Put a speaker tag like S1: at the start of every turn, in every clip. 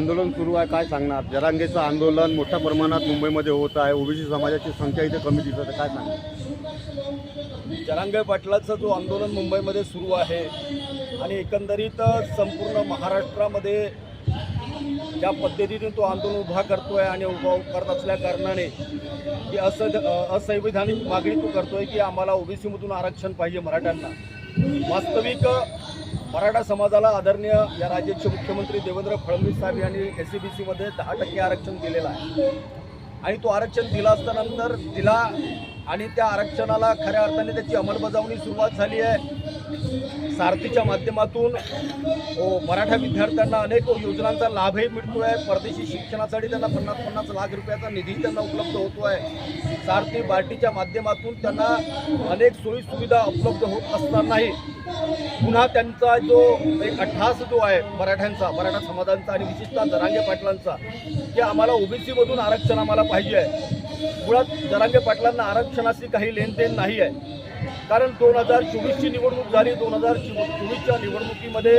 S1: आंदोलन सुरू आहे काय सांगणार? जरांगेचं आंदोलन मोठ्या प्रमाणात मुंबईमध्ये होत आहे. ओबीसी समाजाची संख्या इथे कमी दिसत आहे काय सांगणार?
S2: जरांगे पाटलाचं जो आंदोलन मुंबईमध्ये सुरू आहे आणि एकंदरीत संपूर्ण महाराष्ट्रामध्ये ज्या पद्धतीने तो आंदोलन उभा करतोय आणि उभा करत असल्या कारणाने की असं असंविधानिक मागणी तो करतोय की आम्हाला ओबीसीमधून आरक्षण पाहिजे मराठ्यांना. वास्तविक मराठा समाजाला आदरणीय या राज्याचे मुख्यमंत्री देवेंद्र फडणवीस साहेब यांनी एस सी बी सीमध्ये दहा टक्के आरक्षण दिलेलं आहे. आणि तो आरक्षण दिला असतानंतर तिला आणि त्या आरक्षणाला खऱ्या अर्थाने त्याची अंमलबजावणी सुरुवात झाली आहे. सारथीच्या माध्यमातून हो, मराठा विद्यार्थ्यांना अनेक योजनांचा लाभही मिळतो आहे परदेशी शिक्षणासाठी त्यांना पन्नास पन्नास लाख रुपयाचा निधी त्यांना उपलब्ध होतो आहे सारथी बार्टीच्या माध्यमातून त्यांना अनेक सोयी सुविधा उपलब्ध होत असतानाही पुन्हा त्यांचा जो एक अठ्ठास जो आहे मराठ्यांचा मराठा समाजांचा आणि विशेषतः जरांगे पाटलांचा की आम्हाला ओबीसीमधून आरक्षण आम्हाला पाहिजे आहे. मुळात जरांगे पाटलांना आरक्षणाशी काही लेनदेन नाही आहे. कारण दोन हजार चोवीसची निवडणूक झाली. दोन हजार चोवीसच्या निवडणुकीमध्ये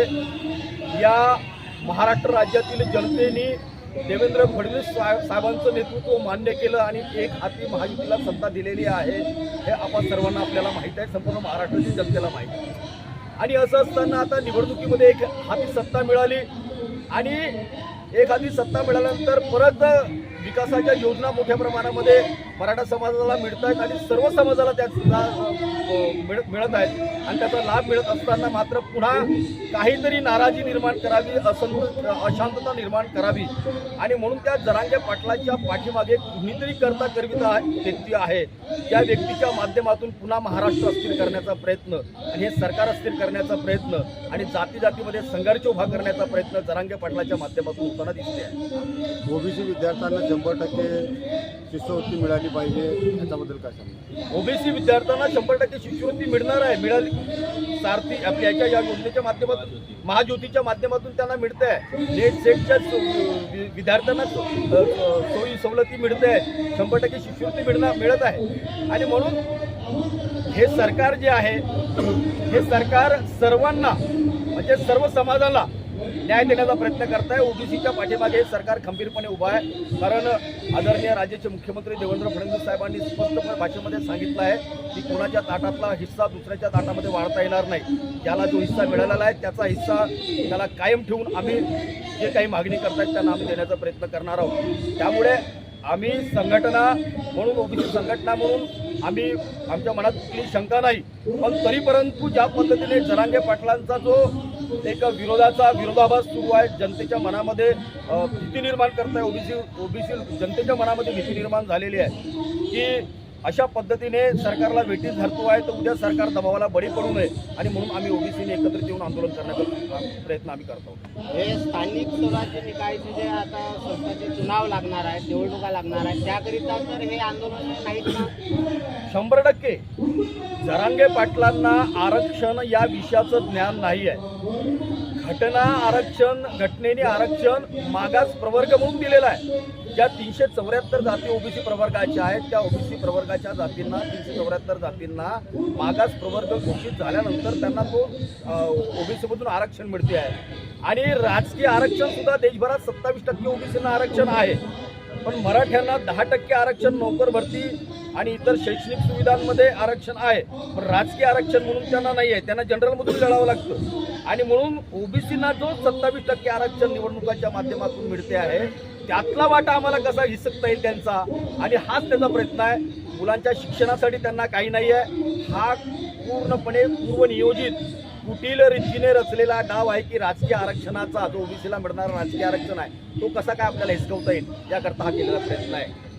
S2: या महाराष्ट्र राज्यातील जनतेने देवेंद्र फडणवीस साहेब साहेबांचं नेतृत्व मान्य केलं आणि एक हाती महायुतीला सत्ता दिलेली आहे हे आपण सर्वांना आपल्याला माहीत आहे. संपूर्ण महाराष्ट्रातील जनतेला माहीत आहे. आणि असं असताना आता निवडणुकीमध्ये एक हाती सत्ता मिळाली आणि एक हाती सत्ता मिळाल्यानंतर परत विकासाच्या योजना मोठ्या प्रमाणामध्ये मराठा समाजाला मिळत आहेत आणि सर्व समाजाला त्याचा अ, मिळत आहेत. आणि त्याचा लाभ मिळत असताना मात्र पुन्हा काहीतरी नाराजी निर्माण करावी असंत अशांतता निर्माण करावी. आणि म्हणून त्या जरांगे पाटलाच्या पाठीमागे कुणीतरी करता करविता व्यक्ती आहे. त्या व्यक्तीच्या माध्यमातून पुन्हा महाराष्ट्र अस्थिर करण्याचा प्रयत्न आणि हे सरकार अस्थिर करण्याचा प्रयत्न आणि जाती जातीमध्ये संघर्ष उभा करण्याचा प्रयत्न जरांगे पाटलाच्या माध्यमातून होताना दिसते आहे
S1: ओबीसी विद्यार्थ्यांना शंभर टक्के शिष्यवृत्ती मिळाली पाहिजे याच्याबद्दल काय सांगणार?
S2: ओबीसी विद्यार्थ्यांना शंभर टक्के शिष्यवृत्ती मिळणार आहे मिळाली. सारथी आपल्या याच्या या योजनेच्या माध्यमातून महाज्योतीच्या माध्यमातून त्यांना मिळते आहे नेट सेटच्या विद्यार्थ्यांना सोयी सवलती मिळते आहे शंभर टक्के शिष्यवृत्ती मिळणार मिळत आहे. आणि म्हणून हे सरकार जे आहे हे सरकार सर्वांना म्हणजे सर्व समाजाला न्याय देण्याचा प्रयत्न करत आहे ओबीसीच्या पाठीमागे हे सरकार खंबीरपणे उभा आहे. कारण आदरणीय राज्याचे मुख्यमंत्री देवेंद्र फडणवीस साहेबांनी स्पष्टपणे भाषेमध्ये सांगितलं आहे की कोणाच्या ताटातला हिस्सा दुसऱ्याच्या ताटामध्ये वाढता येणार नाही. ज्याला जो हिस्सा मिळालेला आहे त्याचा हिस्सा त्याला कायम ठेवून आम्ही जे काही मागणी करतायत त्यांना आम्ही देण्याचा प्रयत्न करणार आहोत. त्यामुळे आम्ही संघटना म्हणून ओबीसी संघटना म्हणून आम्ही आमच्या मनात कुठली शंका नाही. पण तरी परंतु ज्या पद्धतीने जरांगे पाटलांचा जो एक विरोधाचा विरोधाभास सुरू आहे. जनतेच्या मनामध्ये भीती निर्माण करताय. ओबीसी ओबीसी जनतेच्या मनामध्ये भीती निर्माण झालेली आहे. की अशा पद्धतीने सरकारला वेटीस धरतो आहे तर उद्या सरकार दबावाला बळी पडू नये. आणि म्हणून आम्ही ओबीसीने एकत्रित येऊन आंदोलन करण्याचा प्रयत्न आम्ही करतो.
S3: हे स्थानिक स्वराज्य निकायचे जे आता संस्थाचे चुनाव लागणार आहेत निवडणुका लागणार आहेत त्याकरिता तर हे आंदोलन नाहीत ना?
S2: शंभर टक्के. जरांगे पाटलांना आरक्षण या विषयाचं ज्ञान नाही आहे घटना आरक्षण घटनेने आरक्षण मागास प्रवर्ग म्हणून दिलेला आहे. ज्या तीनशे चौऱ्याहत्तर जाती ओबीसी प्रवर्गाच्या आहेत त्या ओबीसी प्रवर्गाच्या जातींना तीनशे चौऱ्याहत्तर जातींना मागास प्रवर्ग घोषित झाल्यानंतर त्यांना तो ओबीसीमधून आरक्षण मिळते आहे. आणि राजकीय आरक्षण सुद्धा देशभरात सत्तावीस टक्के ओबीसींना आरक्षण आहे. पण मराठ्यांना दहा टक्के आरक्षण नोकर भरती आणि इतर शैक्षणिक सुविधांमध्ये आरक्षण आहे. पण राजकीय आरक्षण म्हणून त्यांना नाही आहे. त्यांना जनरलमधून लढावं लागतं. आणि म्हणून ओबीसीना जो सत्तावीस टक्के आरक्षण निवडणुकांच्या माध्यमातून मिळते आहे त्यातला वाटा आम्हाला कसा हिसकता येईल त्यांचा? आणि हाच त्याचा प्रयत्न आहे. मुलांच्या शिक्षणासाठी त्यांना काही नाही आहे हा पूर्णपणे पूर्वनियोजित कुटील रीतीने रचलेला डाव आहे की राजकीय आरक्षणाचा जो ओबीसीला मिळणारा राजकीय आरक्षण आहे तो कसा काय आपल्याला हिसकवता येईल याकरता हा केलेला प्रयत्न आहे.